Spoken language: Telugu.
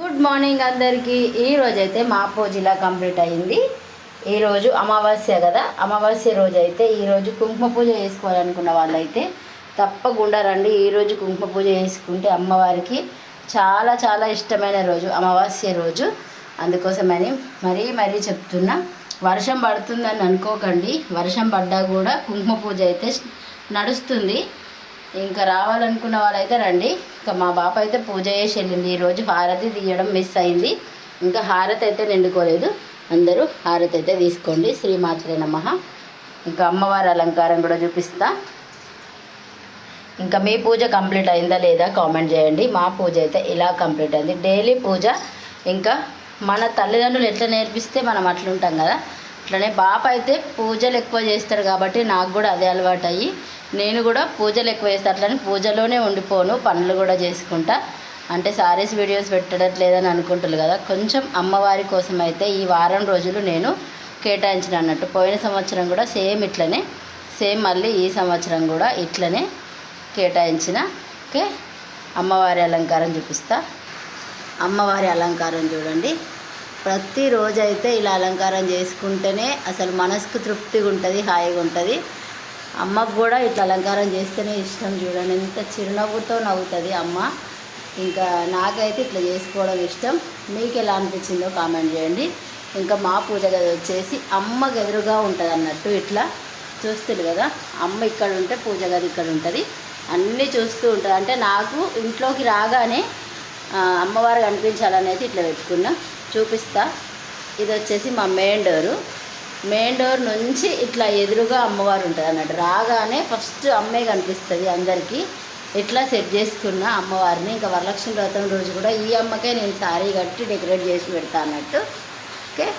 గుడ్ మార్నింగ్ అందరికీ. ఈ రోజు అయితే మా పూజ కంప్లీట్ అయింది ఈరోజు అమావాస్య కదా. అమావాస్య రోజు అయితే ఈరోజు కుంకుమ పూజ చేసుకోవాలనుకున్న వాళ్ళైతే తప్పకుండా రండి. ఈరోజు కుంకుమ పూజ చేసుకుంటే అమ్మవారికి చాలా చాలా ఇష్టమైన రోజు అమావాస్య రోజు. అందుకోసమని మరీ మరీ చెప్తున్నా వర్షం పడుతుందని అనుకోకండి. వర్షం పడ్డా కూడా కుంకుమ పూజ అయితే నడుస్తుంది. ఇంకా రావాలనుకున్న వాళ్ళైతే రండి. ఇంకా మా బాప అయితే పూజ చేసి వెళ్ళింది. ఈరోజు హారతి తీయడం మిస్ అయింది. ఇంకా హారతి అయితే నిండుకోలేదు. అందరూ హారతి అయితే తీసుకోండి. శ్రీమాత్రే నమ. ఇంకా అమ్మవారి అలంకారం కూడా చూపిస్తా. ఇంకా మీ పూజ కంప్లీట్ అయిందా లేదా కామెంట్ చేయండి. మా పూజ అయితే ఇలా కంప్లీట్ అయింది. డైలీ పూజ. ఇంకా మన తల్లిదండ్రులు ఎట్లా నేర్పిస్తే మనం అట్లుంటాం కదా. అట్లనే బాప అయితే పూజలు ఎక్కువ చేస్తాడు కాబట్టి నాకు కూడా అదే అలవాటు అయ్యి నేను కూడా పూజలు ఎక్కువ చేస్తాను అట్లని పూజలోనే ఉండిపోను పనులు కూడా చేసుకుంటా. అంటే సారీస్ వీడియోస్ పెట్టడం లేదని అనుకుంటారు కదా. కొంచెం అమ్మవారి కోసం అయితే ఈ వారం రోజులు నేను కేటాయించిన అన్నట్టు. పోయిన సంవత్సరం కూడా సేమ్ ఇట్లనే సేమ్ మళ్ళీ ఈ సంవత్సరం కూడా ఇట్లనే కేటాయించిన ఓకే అమ్మవారి అలంకారం చూపిస్తా. అమ్మవారి అలంకారం చూడండి. ప్రతిరోజు అయితే ఇలా అలంకారం చేసుకుంటేనే అసలు మనసుకు తృప్తిగా ఉంటుంది హాయిగా ఉంటుంది అమ్మకు కూడా ఇట్లా అలంకారం చేస్తేనే ఇష్టం చూడండి. ఎంత చిరునవ్వుతో నవ్వుతుంది అమ్మ. ఇంకా నాకైతే ఇట్లా చేసుకోవడం ఇష్టం. మీకు ఎలా అనిపించిందో కామెంట్ చేయండి. ఇంకా మా పూజ గది వచ్చేసి అమ్మకు ఎదురుగా ఉంటుంది అన్నట్టు ఇట్లా. చూస్తుంది కదా అమ్మ ఇక్కడ ఉంటే పూజ గది ఇక్కడ ఉంటుంది. అన్నీ చూస్తూ ఉంటుంది. అంటే నాకు ఇంట్లోకి రాగానే అమ్మవారు కనిపించాలనేది ఇట్లా పెట్టుకున్నా. చూపిస్తా. ఇది వచ్చేసి మా మెయిన్ డోరు మెయిన్ డోర్ నుంచి ఇట్లా ఎదురుగా అమ్మవారు ఉంటుంది అన్నట్టు. రాగానే ఫస్ట్ అమ్మే కనిపిస్తుంది అందరికీ. ఇట్లా సెట్ చేసుకున్న అమ్మవారిని. ఇంకా వరలక్ష్మి వ్రతం రోజు కూడా ఈ అమ్మకే నేను శారీ కట్టి డెకరేట్ చేసి పెడతా అన్నట్టు. ఓకే?